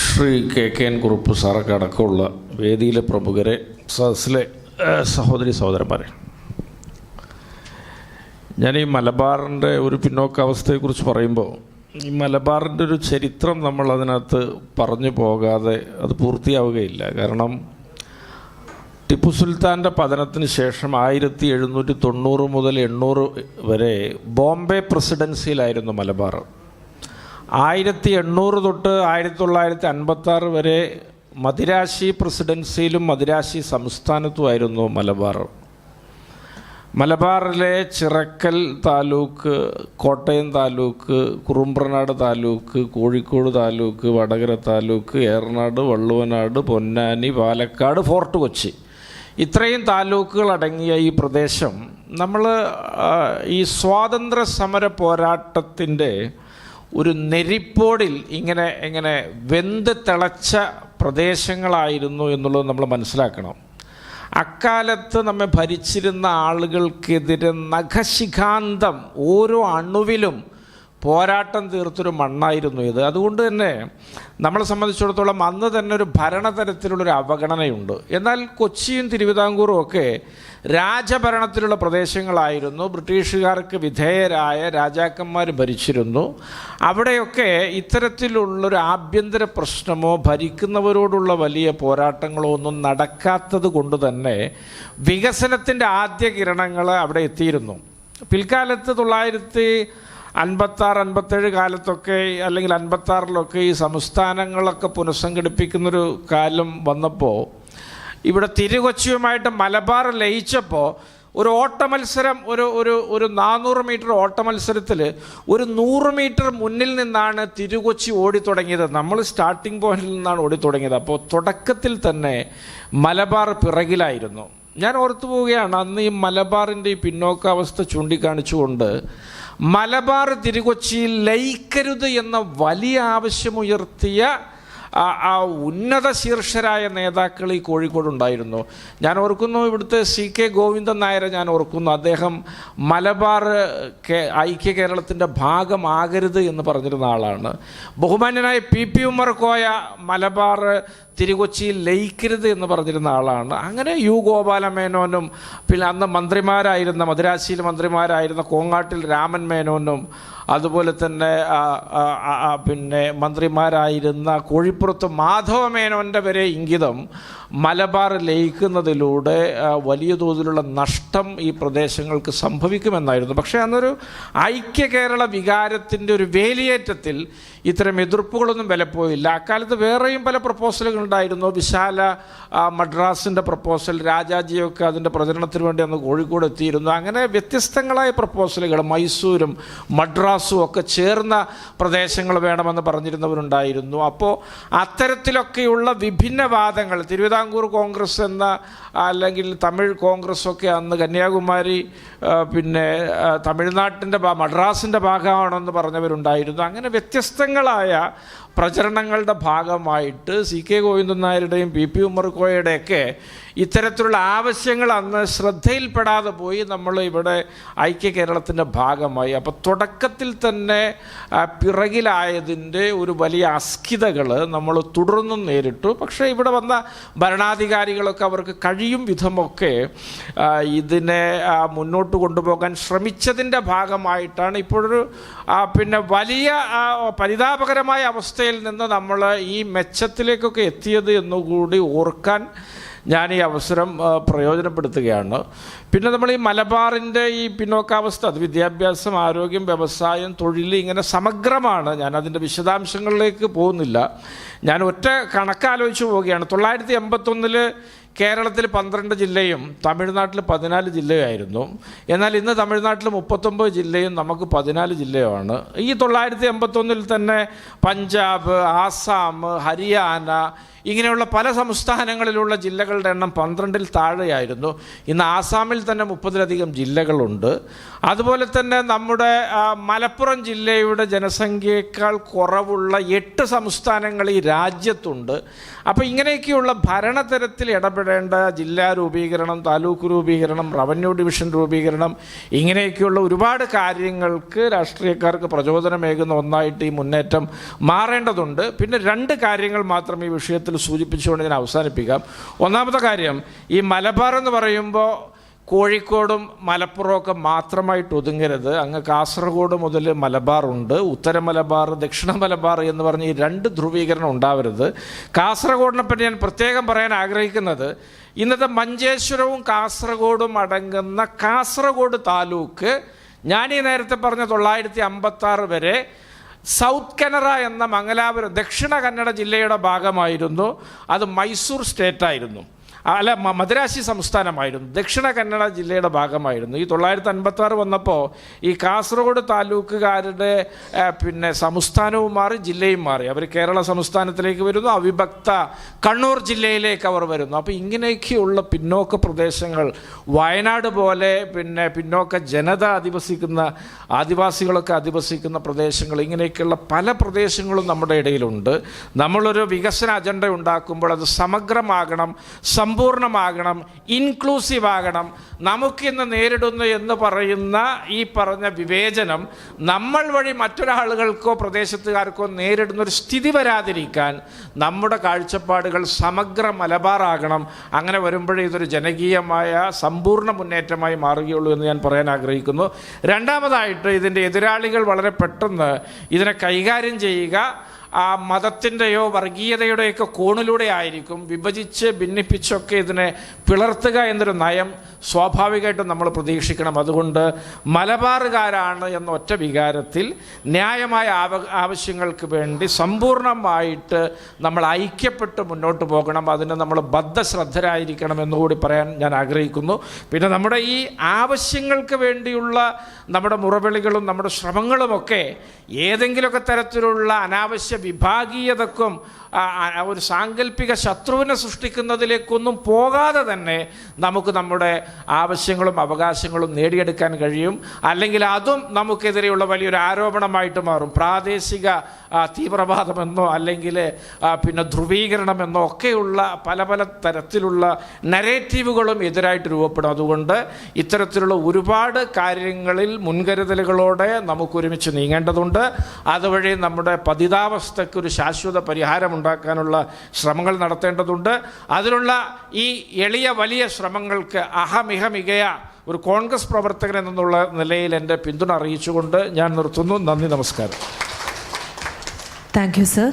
Shri K K N Kurup സാറൊക്കെ അടക്കമുള്ള വേദിയിലെ പ്രമുഖരെ സദസ്സിലെ സഹോദരി സഹോദരന്മാരെ. ഞാൻ ഈ മലബാറിന്റെ ഒരു പിന്നോക്കാവസ്ഥയെക്കുറിച്ച് പറയുമ്പോൾ ഈ മലബാറിന്റെ ഒരു ചരിത്രം നമ്മൾ അതിനകത്ത് പറഞ്ഞു പോകാതെ അത് പൂർത്തിയാവുകയില്ല. കാരണം ടിപ്പു സുൽത്താന്റെ പതനത്തിന് ശേഷം ആയിരത്തി എഴുന്നൂറ്റി തൊണ്ണൂറ് മുതൽ എണ്ണൂറ് വരെ ബോംബെ പ്രസിഡൻസിയിലായിരുന്നു മലബാർ. ആയിരത്തി എണ്ണൂറ് തൊട്ട് ആയിരത്തി തൊള്ളായിരത്തി അൻപത്താറ് വരെ മദിരാശി പ്രസിഡൻസിയിലും മദിരാശി സംസ്ഥാനത്തുമായിരുന്നു മലബാർ. മലബാറിലെ ചിറക്കൽ താലൂക്ക് കോട്ടയം താലൂക്ക് കുറുമ്പ്രനാട് താലൂക്ക് കോഴിക്കോട് താലൂക്ക് വടകര താലൂക്ക് ഏറനാട് വള്ളുവനാട് പൊന്നാനി പാലക്കാട് ഫോർട്ട് കൊച്ചി. ഇത്രയും താലൂക്കുകൾ അടങ്ങിയ ഈ പ്രദേശം നമ്മൾ ഈ സ്വാതന്ത്ര്യ സമര പോരാട്ടത്തിന്റെ ഒരു നെരിപ്പോടിൽ ഇങ്ങനെ ഇങ്ങനെ വെന്ത് തിളച്ച പ്രദേശങ്ങളായിരുന്നു എന്നുള്ളത് നമ്മൾ മനസ്സിലാക്കണം. അക്കാലത്ത് നമ്മെ ഭരിച്ചിരുന്ന ആളുകൾക്കെതിരെ നഖശിഖാന്തം ഓരോ അണുവിലും പോരാട്ടം തീർത്തൊരു മണ്ണായിരുന്നു ഇത്. അതുകൊണ്ട് തന്നെ നമ്മളെ സംബന്ധിച്ചിടത്തോളം അന്ന് തന്നെ ഒരു ഭരണതരത്തിലുള്ളൊരു അവഗണനയുണ്ട്. എന്നാൽ കൊച്ചിയും തിരുവിതാംകൂറും ഒക്കെ രാജഭരണത്തിലുള്ള പ്രദേശങ്ങളായിരുന്നു. ബ്രിട്ടീഷുകാർക്ക് വിധേയരായ രാജാക്കന്മാർ ഭരിച്ചിരുന്നു. അവിടെയൊക്കെ ഇത്തരത്തിലുള്ളൊരു ആഭ്യന്തര പ്രശ്നമോ ഭരിക്കുന്നവരോടുള്ള വലിയ പോരാട്ടങ്ങളോ ഒന്നും നടക്കാത്തത് കൊണ്ട് തന്നെ വികസനത്തിന്റെ ആദ്യ കിരണങ്ങൾ അവിടെ എത്തിയിരുന്നു. പിൽക്കാലത്ത് തൊള്ളായിരത്തി അൻപത്താറ് അൻപത്തേഴ് കാലത്തൊക്കെ അല്ലെങ്കിൽ അൻപത്താറിലൊക്കെ ഈ സംസ്ഥാനങ്ങളൊക്കെ പുനഃസംഘടിപ്പിക്കുന്നൊരു കാലം വന്നപ്പോൾ ഇവിടെ തിരുകൊച്ചിയുമായിട്ട് മലബാർ ലയിച്ചപ്പോൾ ഒരു ഓട്ട മത്സരം ഒരു ഒരു ഒരു നാനൂറ് മീറ്റർ ഓട്ട മത്സരത്തിൽ ഒരു നൂറ് മീറ്റർ മുന്നിൽ നിന്നാണ് തിരുകൊച്ചി ഓടിത്തുടങ്ങിയത് നമ്മൾ സ്റ്റാർട്ടിംഗ് പോയിന്റിൽ നിന്നാണ് ഓടിത്തുടങ്ങിയത് അപ്പോൾ തുടക്കത്തിൽ തന്നെ മലബാർ പിറകിലായിരുന്നു. ഞാൻ ഓർത്തു പോവുകയാണ് അന്ന് ഈ മലബാറിന്റെ ഈ പിന്നോക്കാവസ്ഥ ചൂണ്ടിക്കാണിച്ചുകൊണ്ട് മലബാർ തിരുകൊച്ചിയിൽ ലയിക്കരുത് എന്ന വലിയ ആവശ്യമുയർത്തിയ ആ ഉന്നത ശീർഷരായ നേതാക്കൾ ഈ കോഴിക്കോടുണ്ടായിരുന്നു ഞാൻ ഓർക്കുന്നു ഇവിടുത്തെ സി കെ ഗോവിന്ദൻ നായരെ ഞാൻ ഓർക്കുന്നു. അദ്ദേഹം മലബാർ കേ ഐക്യ കേരളത്തിന്റെ ഭാഗമാകരുത് എന്ന് പറഞ്ഞിരുന്ന ആളാണ്. ബഹുമാന്യനായ പി പി ഉമ്മർ കോയ മലബാർ തിരുകൊച്ചിയിൽ ലയിക്കരുത് എന്ന് പറഞ്ഞിരുന്ന ആളാണ്. അങ്ങനെ യു ഗോപാലമേനോനും പിന്നെ അന്ന് മന്ത്രിമാരായിരുന്ന മദ്രാശിയിൽ മന്ത്രിമാരായിരുന്ന കോങ്ങാട്ടിൽ രാമൻ മേനോനും അതുപോലെ തന്നെ പിന്നെ മന്ത്രിമാരായിരുന്ന കോഴിപ്പുറത്ത് മാധവ മേനോന്റെ വരെ ഇംഗിതം മലബാർ ലയിക്കുന്നതിലൂടെ വലിയ തോതിലുള്ള നഷ്ടം ഈ പ്രദേശങ്ങൾക്ക് സംഭവിക്കുമെന്നായിരുന്നു. പക്ഷേ അന്നൊരു ഐക്യ കേരള വികാരത്തിന്റെ ഒരു വേലിയേറ്റത്തിൽ ഇത്തരം എതിർപ്പുകളൊന്നും വിലപ്പോയില്ല. അക്കാലത്ത് വേറെയും പല പ്രപ്പോസലുകൾ ഉണ്ടായിരുന്നു വിശാല മദ്രാസിന്റെ പ്രപ്പോസൽ രാജാജിയൊക്കെ അതിന്റെ പ്രചരണത്തിന് വേണ്ടി അന്ന് കോഴിക്കോട് എത്തിയിരുന്നു. അങ്ങനെ വ്യത്യസ്തങ്ങളായ പ്രപ്പോസലുകൾ മൈസൂരും മദ്രാസും ഒക്കെ ചേർന്ന പ്രദേശങ്ങൾ വേണമെന്ന് പറഞ്ഞിരുന്നവരുണ്ടായിരുന്നു. അപ്പോൾ അത്തരത്തിലൊക്കെയുള്ള വിഭിന്നവാദങ്ങൾ തിരുവിതാംകൂർ കോൺഗ്രസ് എന്ന അല്ലെങ്കിൽ തമിഴ് കോൺഗ്രസ് ഒക്കെ അന്ന് കന്യാകുമാരി പിന്നെ തമിഴ്നാട്ടിന്റെ മദ്രാസിന്റെ ഭാഗമാണെന്ന് പറഞ്ഞവരുണ്ടായിരുന്നു. അങ്ങനെ വ്യത്യസ്തങ്ങളായ പ്രചരണങ്ങളുടെ ഭാഗമായിട്ട് സി കെ ഗോവിന്ദൻ നായരുടെയും പി പി ഉമ്മർക്കോയുടെയൊക്കെ ഇത്തരത്തിലുള്ള ആവശ്യങ്ങൾ അന്ന് ശ്രദ്ധയിൽപ്പെടാതെ പോയി നമ്മൾ ഇവിടെ ഐക്യ കേരളത്തിന്റെ ഭാഗമായി. അപ്പോൾ തുടക്കത്തിൽ തന്നെ പിറകിലായതിന്റെ ഒരു വലിയ അസ്കിതകൾ നമ്മൾ തുടർന്നും നേരിട്ടു. പക്ഷേ ഇവിടെ വന്ന ഭരണാധികാരികളൊക്കെ അവർക്ക് കഴിയും വിധമൊക്കെ ഇതിനെ മുന്നോട്ട് കൊണ്ടുപോകാൻ ശ്രമിച്ചതിന്റെ ഭാഗമായിട്ടാണ് ഇപ്പോഴൊരു പിന്നെ വലിയ പരിതാപകരമായ പരിതാപകരമായ അവസ്ഥയിൽ നിന്ന് നമ്മൾ ഈ മെച്ചത്തിലേക്കൊക്കെ എത്തിയത് എന്നുകൂടി ഓർക്കാൻ ഞാൻ ഈ അവസരം പ്രയോജനപ്പെടുത്തുകയാണ്. പിന്നെ നമ്മൾ ഈ മലബാറിന്റെ ഈ പിന്നോക്കാവസ്ഥ അത് വിദ്യാഭ്യാസം ആരോഗ്യം വ്യവസായം തൊഴിൽ ഇങ്ങനെ സമഗ്രമാണ്. ഞാൻ അതിന്റെ വിശദാംശങ്ങളിലേക്ക് പോകുന്നില്ല. ഞാൻ ഒറ്റ കണക്കാലോചിച്ച് പോവുകയാണ്. തൊള്ളായിരത്തി എൺപത്തൊന്നിൽ കേരളത്തിൽ പന്ത്രണ്ട് ജില്ലയും തമിഴ്നാട്ടിൽ പതിനാല് ജില്ലയായിരുന്നു. എന്നാൽ ഇന്ന് തമിഴ്നാട്ടിൽ മുപ്പത്തൊമ്പത് ജില്ലയും നമുക്ക് പതിനാല് ജില്ലയുമാണ്. ഈ തൊള്ളായിരത്തി എൺപത്തൊന്നിൽ തന്നെ പഞ്ചാബ് ആസാം ഹരിയാന ഇങ്ങനെയുള്ള പല സംസ്ഥാനങ്ങളിലുള്ള ജില്ലകളുടെ എണ്ണം പന്ത്രണ്ടിൽ താഴെയായിരുന്നു. ഇന്ന് ആസാമിൽ തന്നെ മുപ്പതിലധികം ജില്ലകളുണ്ട്. അതുപോലെ തന്നെ നമ്മുടെ മലപ്പുറം ജില്ലയുടെ ജനസംഖ്യയേക്കാൾ കുറവുള്ള എട്ട് സംസ്ഥാനങ്ങൾ ഈ രാജ്യത്തുണ്ട്. അപ്പോൾ ഇങ്ങനെയൊക്കെയുള്ള ഭരണതരത്തിൽ ഇടപെടൽ ആവശ്യപ്പെടേണ്ട ജില്ലാ രൂപീകരണം താലൂക്ക് രൂപീകരണം റവന്യൂ ഡിവിഷൻ രൂപീകരണം ഇങ്ങനെയൊക്കെയുള്ള ഒരുപാട് കാര്യങ്ങൾക്ക് രാഷ്ട്രീയക്കാർക്ക് പ്രചോദനമേകുന്ന ഒന്നായിട്ട് ഈ മുന്നേറ്റം മാറേണ്ടതുണ്ട്. പിന്നെ രണ്ട് കാര്യങ്ങൾ മാത്രം ഈ വിഷയത്തിൽ സൂചിപ്പിച്ചുകൊണ്ട് ഞാൻ അവസാനിപ്പിക്കാം. ഒന്നാമത്തെ കാര്യം ഈ മലബാർ എന്ന് പറയുമ്പോൾ കോഴിക്കോടും മലപ്പുറമൊക്കെ മാത്രമായിട്ട് ഒതുങ്ങരുത്. അങ്ങ് കാസർഗോഡ് മുതൽ മലബാറുണ്ട് ഉത്തര മലബാർ ദക്ഷിണ മലബാർ എന്ന് പറഞ്ഞ് ഈ രണ്ട് ധ്രുവീകരണം ഉണ്ടാവരുത്. കാസർഗോഡിനെ പറ്റി ഞാൻ പ്രത്യേകം പറയാൻ ആഗ്രഹിക്കുന്നത് ഇന്നത്തെ മഞ്ചേശ്വരവും കാസർഗോഡും അടങ്ങുന്ന കാസർഗോഡ് താലൂക്ക് ഞാൻ ഈ നേരത്തെ പറഞ്ഞ തൊള്ളായിരത്തി അമ്പത്തി ആറ് വരെ സൗത്ത് കനറ എന്ന മംഗലാപുരം ദക്ഷിണ കന്നഡ ജില്ലയുടെ ഭാഗമായിരുന്നു. അത് മൈസൂർ സ്റ്റേറ്റ് ആയിരുന്നു അല്ല മദ്രാശി സംസ്ഥാനമായിരുന്നു. ദക്ഷിണ കന്നഡ ജില്ലയുടെ ഭാഗമായിരുന്നു. ഈ തൊള്ളായിരത്തി അൻപത്താറ് വന്നപ്പോൾ ഈ കാസർഗോഡ് താലൂക്കുകാരുടെ പിന്നെ സംസ്ഥാനവും മാറി ജില്ലയും മാറി. അവർ കേരള സംസ്ഥാനത്തിലേക്ക് വരുന്നു അവിഭക്ത കണ്ണൂർ ജില്ലയിലേക്ക് അവർ വരുന്നു. അപ്പോൾ ഇങ്ങനെയൊക്കെയുള്ള പിന്നോക്ക പ്രദേശങ്ങൾ വയനാട് പോലെ പിന്നെ പിന്നോക്ക ജനത അധിവസിക്കുന്ന ആദിവാസികളൊക്കെ അധിവസിക്കുന്ന പ്രദേശങ്ങൾ ഇങ്ങനെയൊക്കെയുള്ള പല പ്രദേശങ്ങളും നമ്മുടെ ഇടയിലുണ്ട്. നമ്മളൊരു വികസന അജണ്ട ഉണ്ടാക്കുമ്പോൾ അത് സമഗ്രമാകണം സമ്പൂർണമാകണം ഇൻക്ലൂസീവ് ആകണം നമുക്കിന്ന് നേരിടുന്നു എന്ന് പറയുന്ന ഈ പറഞ്ഞ വിവേചനം നമ്മൾ വഴി മറ്റൊരാളുകൾക്കോ പ്രദേശത്തുകാർക്കോ നേരിടുന്നൊരു സ്ഥിതി വരാതിരിക്കാൻ നമ്മുടെ കാഴ്ചപ്പാടുകൾ സമഗ്ര മലബാറാകണം. അങ്ങനെ വരുമ്പോഴേ ഇതൊരു ജനകീയമായ സമ്പൂർണ മുന്നേറ്റമായി മാറുകയുള്ളൂ എന്ന് ഞാൻ പറയാൻ ആഗ്രഹിക്കുന്നു. രണ്ടാമതായിട്ട് ഇതിന്റെ എതിരാളികൾ വളരെ പെട്ടെന്ന് ഇതിനെ കൈകാര്യം ചെയ്യുക ആ മതത്തിന്റെയോ വർഗീയതയുടെയൊക്കെ കോണിലൂടെ ആയിരിക്കും വിഭജിച്ച് ഭിന്നിപ്പിച്ചൊക്കെ ഇതിനെ പിളർത്തുക എന്നൊരു നയം സ്വാഭാവികമായിട്ടും നമ്മൾ പ്രതീക്ഷിക്കണം. അതുകൊണ്ട് മലബാറുകാരാണ് എന്ന ഒറ്റ വികാരത്തിൽ ന്യായമായ ആവ ആവശ്യങ്ങൾക്ക് വേണ്ടി സമ്പൂർണമായിട്ട് നമ്മൾ ഐക്യപ്പെട്ട് മുന്നോട്ട് പോകണം. അതിന് നമ്മൾ ബദ്ധശ്രദ്ധരായിരിക്കണം എന്നുകൂടി പറയാൻ ഞാൻ ആഗ്രഹിക്കുന്നു. പിന്നെ നമ്മുടെ ഈ ആവശ്യങ്ങൾക്ക് വേണ്ടിയുള്ള നമ്മുടെ മുറവിളികളും നമ്മുടെ ശ്രമങ്ങളുമൊക്കെ ഏതെങ്കിലുമൊക്കെ തരത്തിലുള്ള അനാവശ്യ വിഭാഗീയതക്കും ഒരു സാങ്കല്പിക ശത്രുവിനെ സൃഷ്ടിക്കുന്നതിലേക്കൊന്നും പോകാതെ തന്നെ നമുക്ക് നമ്മുടെ ആവശ്യങ്ങളും അവകാശങ്ങളും നേടിയെടുക്കാൻ കഴിയും. അല്ലെങ്കിൽ അതും നമുക്കെതിരെയുള്ള വലിയൊരു ആരോപണമായിട്ട് മാറും. പ്രാദേശിക തീവ്രവാദമെന്നോ അല്ലെങ്കിൽ പിന്നെ ധ്രുവീകരണമെന്നോ ഒക്കെയുള്ള പല പല തരത്തിലുള്ള നരേറ്റീവുകളും എതിരായിട്ട് രൂപപ്പെടും. അതുകൊണ്ട് ഇത്തരത്തിലുള്ള ഒരുപാട് കാര്യങ്ങളിൽ മുൻകരുതലുകളോടെ നമുക്ക് ഒരുമിച്ച് നീങ്ങേണ്ടതുണ്ട്. അതുവഴി നമ്മുടെ പതിതാവസ്ഥയ്ക്ക് ഒരു ശാശ്വത പരിഹാരമുണ്ടാക്കാനുള്ള ശ്രമങ്ങൾ നടത്തേണ്ടതുണ്ട്. അതിനുള്ള ഈ എളിയ വലിയ ശ്രമങ്ങൾക്ക് അഹമിഹമികയ ഒരു കോൺഗ്രസ് പ്രവർത്തകൻ എന്നുള്ള നിലയിൽ എന്റെ പിന്തുണ അറിയിച്ചുകൊണ്ട് ഞാൻ നിർത്തുന്നു. നന്ദി നമസ്കാരം. Thank you sir